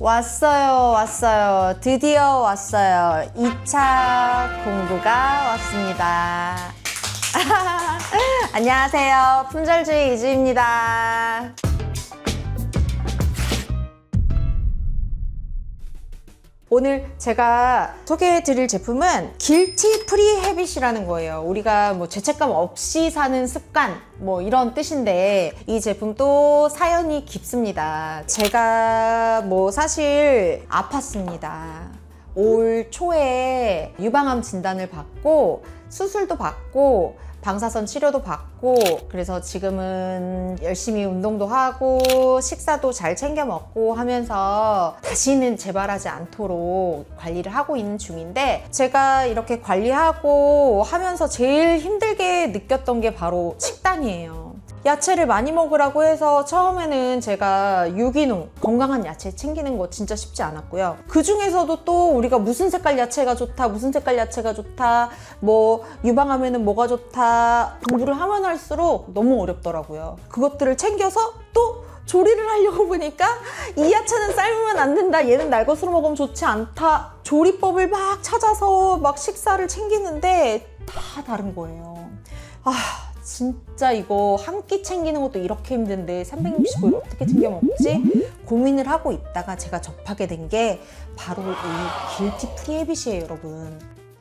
왔어요, 왔어요. 드디어 왔어요. 2차 공부가 왔습니다. 안녕하세요. 품절주의 이주입니다. 오늘 제가 소개해 드릴 제품은 길티 프리 헤빗이라는 거예요. 우리가 뭐 죄책감 없이 사는 습관 뭐 이런 뜻인데 이 제품도 사연이 깊습니다. 제가 뭐 사실 아팠습니다. 올 초에 유방암 진단을 받고 수술도 받고 방사선 치료도 받고 그래서 지금은 열심히 운동도 하고 식사도 잘 챙겨 먹고 하면서 다시는 재발하지 않도록 관리를 하고 있는 중인데 제가 이렇게 관리하고 하면서 제일 힘들게 느꼈던 게 바로 식단이에요. 야채를 많이 먹으라고 해서 처음에는 제가 유기농, 건강한 야채 챙기는 거 진짜 쉽지 않았고요. 그 중에서도 또 우리가 무슨 색깔 야채가 좋다, 무슨 색깔 야채가 좋다, 뭐 유방암에는 뭐가 좋다, 공부를 하면 할수록 너무 어렵더라고요. 그것들을 챙겨서 또 조리를 하려고 보니까 이 야채는 삶으면 안 된다, 얘는 날것으로 먹으면 좋지 않다. 조리법을 막 찾아서 막 식사를 챙기는데 다 다른 거예요. 아, 진짜 이거 한 끼 챙기는 것도 이렇게 힘든데 365일 어떻게 챙겨 먹지? 고민을 하고 있다가 제가 접하게 된 게 바로 이 길티 프리헤빗이에요, 여러분.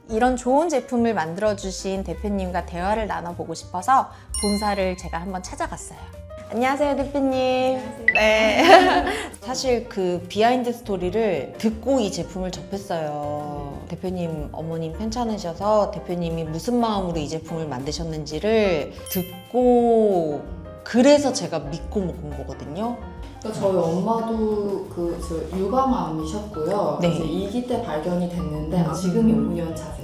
이런 좋은 제품을 만들어 주신 대표님과 대화를 나눠보고 싶어서 본사를 제가 한번 찾아갔어요. 안녕하세요, 대표님. 네. 사실 그 비하인드 스토리를 듣고 이 제품을 접했어요. 대표님 어머님 편찮으셔서 대표님이 무슨 마음으로 이 제품을 만드셨는지를 듣고 그래서 제가 믿고 먹은 거거든요. 그러니까 저희 엄마도 그 저 유방암이셨고요. 네. 이제 2기 때 발견이 됐는데 지금이 5년 차세요.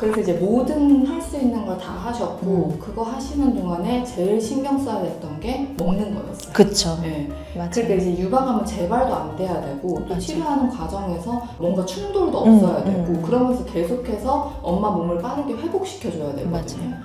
그래서 이제 뭐든 할 수 있는 걸 다 하셨고 음. 그거 하시는 동안에 제일 신경 써야 됐던 게 먹는 거였어요. 그쵸. 네. 맞아요. 그러니까 이제 유방암은 재발도 안 돼야 되고 또 맞아요. 치료하는 과정에서 뭔가 충돌도 음, 없어야 되고 음. 그러면서 계속해서 엄마 몸을 빠르게 회복시켜줘야 되거든요.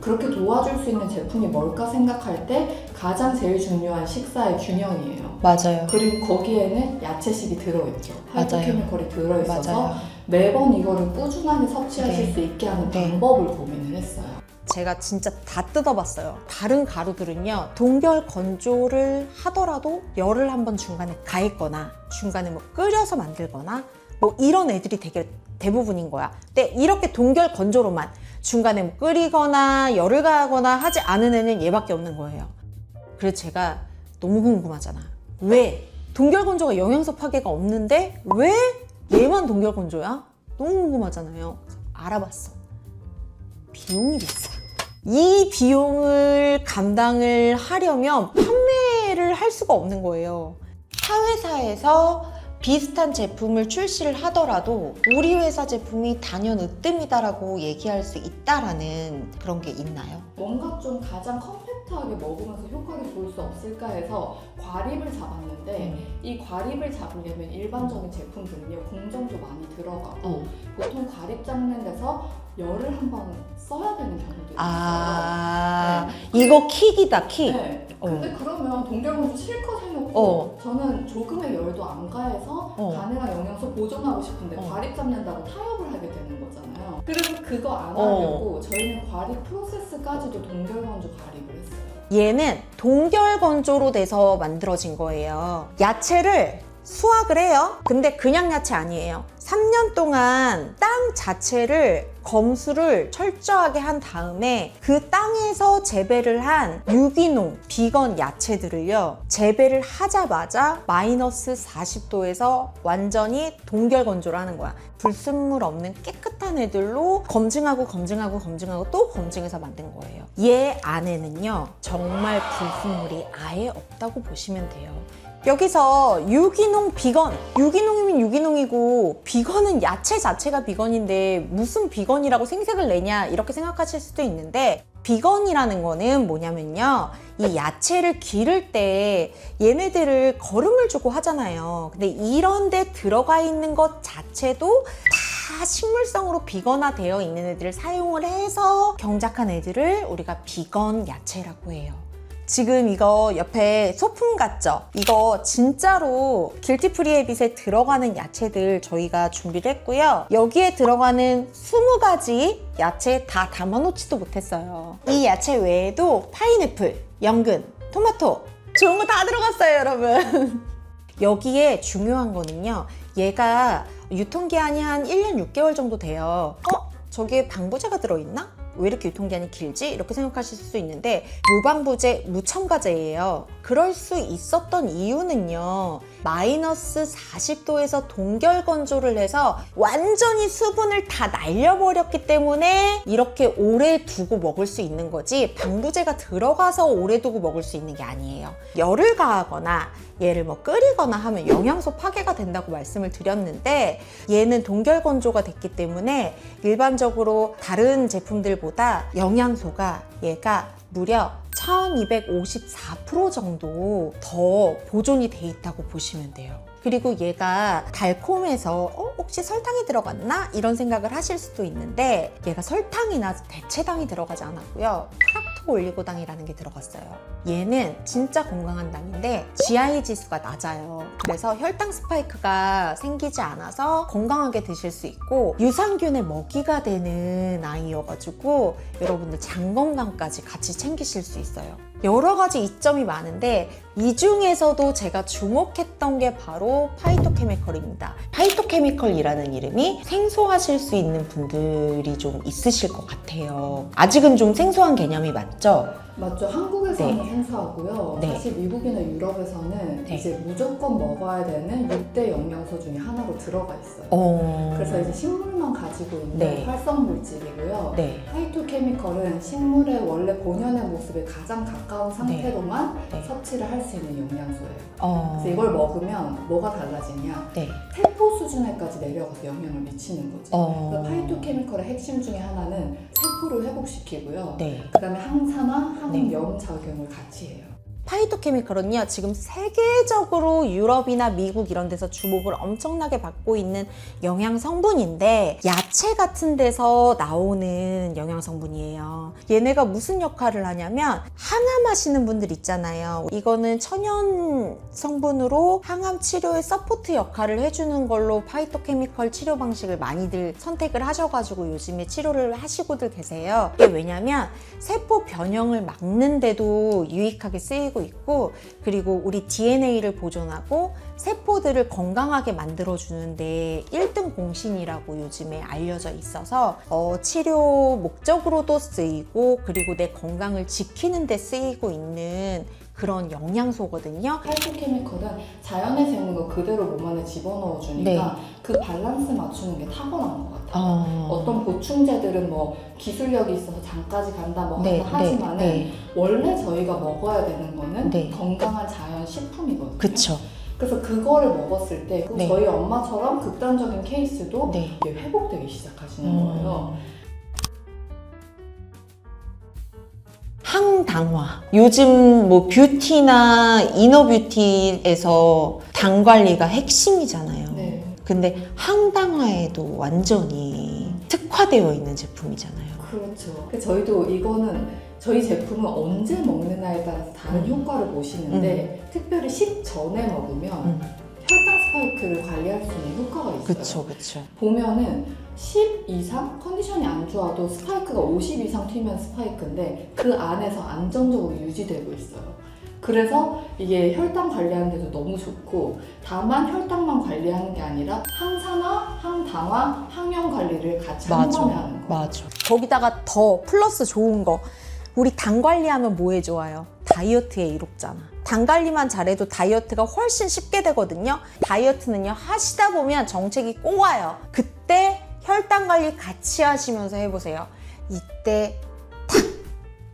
그렇게 도와줄 수 있는 제품이 뭘까 생각할 때 가장 제일 중요한 식사의 균형이에요. 맞아요. 그리고 거기에는 야채식이 들어있죠. 맞아요. 파이토케미컬이 들어있어서 맞아요. 매번 이거를 꾸준하게 섭취하실 네. 수 있게 하는 네. 방법을 고민을 했어요. 제가 진짜 다 뜯어봤어요. 다른 가루들은요, 동결 건조를 하더라도 열을 한번 중간에 가했거나, 중간에 뭐 끓여서 만들거나, 뭐 이런 애들이 되게 대부분인 거야. 근데 이렇게 동결 건조로만 중간에 뭐 끓이거나 열을 가하거나 하지 않은 애는 얘밖에 없는 거예요. 그래서 제가 너무 궁금하잖아. 왜? 동결 건조가 영양소 파괴가 없는데 왜 얘만 동결 건조야? 너무 궁금하잖아요. 알아봤어. 비용이 비싸. 이 비용을 감당을 하려면 판매를 할 수가 없는 거예요. 타 회사에서 비슷한 제품을 출시를 하더라도 우리 회사 제품이 단연 으뜸이다라고 얘기할 수 있다라는 그런 게 있나요? 뭔가 좀 가장 컴팩트하게 먹으면서 효과를 볼 수 없을까 해서 과립을 잡았는데 이 과립을 잡으려면 일반적인 제품들은요 공정도 많이 들어가고 어. 보통 과립 잡는 데서 열을 한번 써야 되는 경우도 있어요. 아, 이거 킥이다, 킥. 네. 어. 근데 그러면 동결건조 실컷 해놓고 어. 저는 조금의 열도 안 가해서 어. 가능한 영양소 보존하고 싶은데 어. 과립 잡는다고 타협을 하게 되는 거잖아요. 그래서 그거 안 어. 하려고 저희는 과립 프로세스까지도 동결건조 과립을 했어요. 얘는 동결 건조로 돼서 만들어진 거예요. 야채를 수확을 해요. 근데 그냥 야채 아니에요. 3년 동안 땅 자체를 검수를 철저하게 한 다음에 그 땅에서 재배를 한 유기농, 비건 야채들을요, 재배를 하자마자 마이너스 40도에서 완전히 동결 건조를 하는 거야. 불순물 없는 깨끗한 애들로 검증하고 검증하고 검증하고 또 검증해서 만든 거예요. 얘 안에는요, 정말 불순물이 아예 없다고 보시면 돼요. 여기서 유기농 비건. 유기농이면 유기농이고 비건은 야채 자체가 비건인데 무슨 비건이라고 생색을 내냐 이렇게 생각하실 수도 있는데 비건이라는 거는 뭐냐면요. 이 야채를 기를 때 얘네들을 거름을 주고 하잖아요. 근데 이런 데 들어가 있는 것 자체도 다 식물성으로 비건화 되어 있는 애들을 사용을 해서 경작한 애들을 우리가 비건 야채라고 해요 지금 이거 옆에 소품 같죠? 이거 진짜로 길티 프리헤빗에 들어가는 야채들 저희가 준비를 했고요. 여기에 들어가는 20가지 야채 다 담아놓지도 못했어요. 이 야채 외에도 파인애플, 연근, 토마토 좋은 거 다 들어갔어요, 여러분. 여기에 중요한 거는요. 얘가 유통기한이 한 1년 6개월 정도 돼요. 어? 저기에 방부제가 들어있나? 왜 이렇게 유통기한이 길지? 이렇게 생각하실 수 있는데 무방부제, 무첨가제예요. 그럴 수 있었던 이유는요. 마이너스 40도에서 동결 건조를 해서 완전히 수분을 다 날려버렸기 때문에 이렇게 오래 두고 먹을 수 있는 거지 방부제가 들어가서 오래 두고 먹을 수 있는 게 아니에요. 열을 가하거나 얘를 뭐 끓이거나 하면 영양소 파괴가 된다고 말씀을 드렸는데 얘는 동결 건조가 됐기 때문에 일반적으로 다른 제품들보다 영양소가 얘가 무려 1254% 정도 더 보존이 돼 있다고 보시면 돼요. 그리고 얘가 달콤해서 어, 혹시 설탕이 들어갔나? 이런 생각을 하실 수도 있는데 얘가 설탕이나 대체당이 들어가지 않았고요. 프락토 올리고당이라는 게 들어갔어요. 얘는 진짜 건강한 당인데 GI 지수가 낮아요. 그래서 혈당 스파이크가 생기지 않아서 건강하게 드실 수 있고 유산균의 먹이가 되는 아이여가지고 여러분들 장 건강까지 같이 챙기실 수 있어요. 여러 가지 이점이 많은데 이 중에서도 제가 주목했던 게 바로 파이토케미컬입니다. 파이토케미컬이라는 이름이 생소하실 수 있는 분들이 좀 있으실 것 같아요. 아직은 좀 생소한 개념이 맞죠? 맞죠. 한국에서는 네. 생소하고요. 네. 사실 미국이나 유럽에서는 네. 이제 무조건 먹어야 되는 6대 영양소 중에 하나로 들어가 있어요. 어... 그래서 이제 식물만 가지고 있는 네. 활성 물질이고요. 네. 파이토케미컬은 식물의 원래 본연의 모습에 가장 가까운 상태로만 네. 섭취를 할 수 있는 영양소예요. 어... 그래서 이걸 먹으면 뭐가 달라지냐? 네. 세포 수준에까지 내려가서 영향을 미치는 거죠. 어... 그래서 파이토케미컬의 핵심 중에 하나는 세포를 회복시키고요. 네. 그다음에 항산화, 네. 항염 작용을 같이 해요. 파이토케미컬은요 지금 세계적으로 유럽이나 미국 이런 데서 주목을 엄청나게 받고 있는 영양 성분인데 야채 같은 데서 나오는 영양 성분이에요. 얘네가 무슨 역할을 하냐면 항암 하시는 분들 있잖아요. 이거는 천연 성분으로 항암 치료에 서포트 역할을 해주는 걸로 파이토케미컬 치료 방식을 많이들 선택을 하셔가지고 요즘에 치료를 하시고들 계세요. 이게 왜냐면 세포 변형을 막는데도 유익하게 쓰이고 있고 그리고 우리 DNA를 보존하고 세포들을 건강하게 만들어주는데 1등 공신이라고 요즘에 알려져 있어서 어, 치료 목적으로도 쓰이고 그리고 내 건강을 지키는 데 쓰이고 있는 그런 영양소거든요. 파이토케미컬은 자연에서 있는 거 그대로 몸 안에 집어넣어 주니까 그 밸런스 맞추는 게 타고난 것 같아요. 어... 어떤 보충제들은 뭐 기술력이 있어서 장까지 간다 뭐 네, 하다 하지만은 네. 원래 저희가 먹어야 되는 거는 네. 건강한 자연 식품이거든요. 그쵸. 그래서 그거를 먹었을 때 네. 저희 엄마처럼 극단적인 케이스도 네. 이게 회복되기 시작하시는 음. 거예요. 항당화. 요즘 뭐 뷰티나 이너 뷰티에서 당 관리가 핵심이잖아요. 네. 근데 항당화에도 완전히 특화되어 있는 제품이잖아요. 그렇죠. 그 저희도 이거는 저희 제품은 언제 먹느냐에 따라서 다른 음. 효과를 보시는데 특별히 식 전에 먹으면 음. 혈당 스파이크를 관리할 수 있는 효과가 있어요. 그쵸, 그쵸. 보면은 10 이상 컨디션이 안 좋아도 스파이크가 50 이상 튀면 스파이크인데 그 안에서 안정적으로 유지되고 있어요. 그래서 이게 혈당 관리하는 데도 너무 좋고 다만 혈당만 관리하는 게 아니라 항산화, 항당화, 항염 관리를 같이 한 맞아. 번에 하는 거. 맞아. 거기다가 더 플러스 좋은 거. 우리 당 관리하면 뭐에 좋아요? 다이어트에 이롭잖아. 당 관리만 잘해도 다이어트가 훨씬 쉽게 되거든요. 다이어트는요, 하시다 보면 정책이 꼬와요. 그때 혈당 관리 같이 하시면서 해보세요. 이때 탁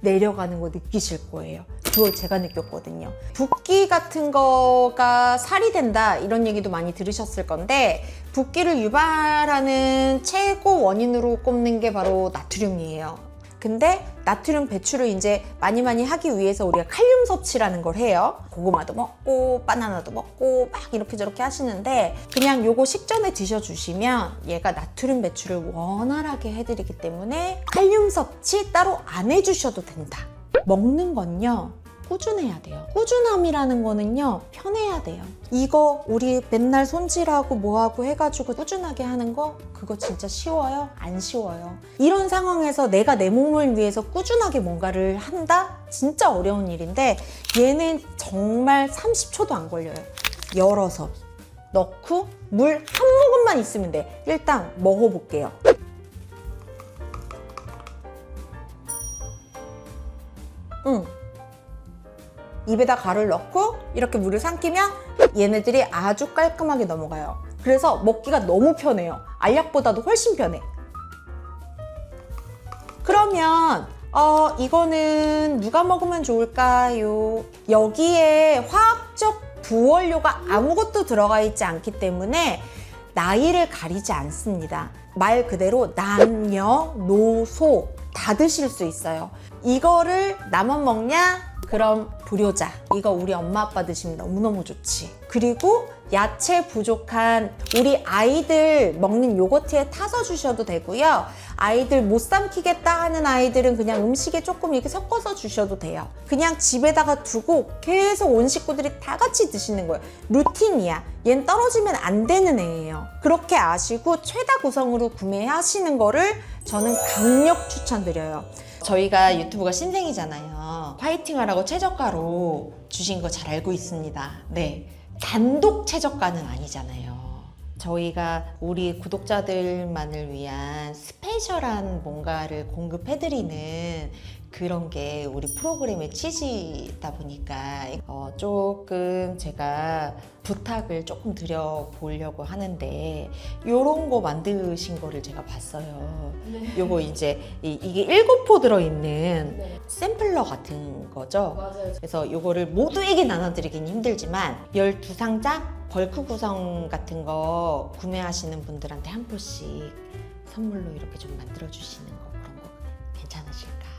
내려가는 거 느끼실 거예요. 그걸 제가 느꼈거든요. 붓기 같은 거가 살이 된다 이런 얘기도 많이 들으셨을 건데 붓기를 유발하는 최고 원인으로 꼽는 게 바로 나트륨이에요. 근데 나트륨 배출을 이제 많이 많이 하기 위해서 우리가 칼륨 섭취라는 걸 해요. 고구마도 먹고 바나나도 먹고 막 이렇게 저렇게 하시는데 그냥 요거 식전에 드셔주시면 얘가 나트륨 배출을 원활하게 해드리기 때문에 칼륨 섭취 따로 안 해주셔도 된다. 먹는 건요. 꾸준해야 돼요. 꾸준함이라는 거는요, 편해야 돼요. 이거 우리 맨날 손질하고 뭐하고 해가지고 꾸준하게 하는 거, 그거 진짜 쉬워요? 안 쉬워요. 이런 상황에서 내가 내 몸을 위해서 꾸준하게 뭔가를 한다? 진짜 어려운 일인데, 얘는 정말 30초도 안 걸려요. 열어서 넣고 물 한 모금만 있으면 돼. 일단 먹어볼게요. 응. 입에다 가루를 넣고 이렇게 물을 삼키면 얘네들이 아주 깔끔하게 넘어가요. 그래서 먹기가 너무 편해요. 알약보다도 훨씬 편해. 그러면 어 이거는 누가 먹으면 좋을까요? 여기에 화학적 부원료가 아무것도 들어가 있지 않기 때문에 나이를 가리지 않습니다. 말 그대로 남녀, 노소 다 드실 수 있어요. 이거를 나만 먹냐? 그럼 불효자. 이거 우리 엄마 아빠 드시면 너무너무 좋지. 그리고 야채 부족한 우리 아이들 먹는 요거트에 타서 주셔도 되고요. 아이들 못 삼키겠다 하는 아이들은 그냥 음식에 조금 이렇게 섞어서 주셔도 돼요. 그냥 집에다가 두고 계속 온 식구들이 다 같이 드시는 거예요. 루틴이야. 얜 떨어지면 안 되는 애예요. 그렇게 아시고 최다 구성으로 구매하시는 거를 저는 강력 추천드려요. 저희가 유튜브가 신생이잖아요. 화이팅 하라고 최저가로 주신 거 잘 알고 있습니다. 네. 단독 최저가는 아니잖아요. 저희가 우리 구독자들만을 위한 스페셜한 뭔가를 공급해드리는 그런 게 우리 프로그램의 취지다 보니까 어, 조금 제가 부탁을 조금 드려보려고 하는데 요런 거 만드신 거를 제가 봤어요. 네. 요거 이제 이, 게 일곱 포 들어있는 네. 샘플러 같은 거죠. 맞아요. 그래서 요거를 모두에게 나눠드리긴 힘들지만 12상자 벌크 구성 같은 거 구매하시는 분들한테 한 포씩 선물로 이렇게 좀 만들어 주시는 거 그런 거 괜찮으실까?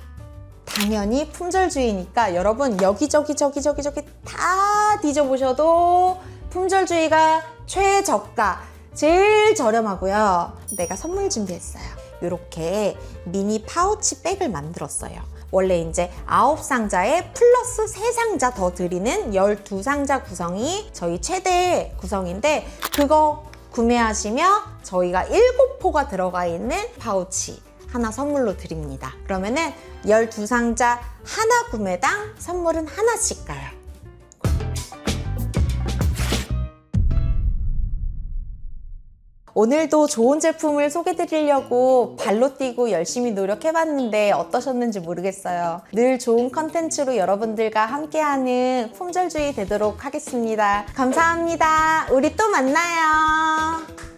당연히 품절주의니까 여러분 여기저기 저기 저기 저기 다 뒤져보셔도 품절주의가 최저가 제일 저렴하고요. 내가 선물 준비했어요. 이렇게 미니 파우치 백을 만들었어요. 원래 이제 9상자에 플러스 3상자 더 드리는 12상자 구성이 저희 최대 구성인데 그거 구매하시면 저희가 7포가 들어가 있는 파우치 하나 선물로 드립니다. 그러면은 12상자 하나 구매당 선물은 하나씩 가요. 오늘도 좋은 제품을 소개드리려고 발로 뛰고 열심히 노력해봤는데 어떠셨는지 모르겠어요. 늘 좋은 컨텐츠로 여러분들과 함께하는 품절주의 되도록 하겠습니다. 감사합니다. 우리 또 만나요.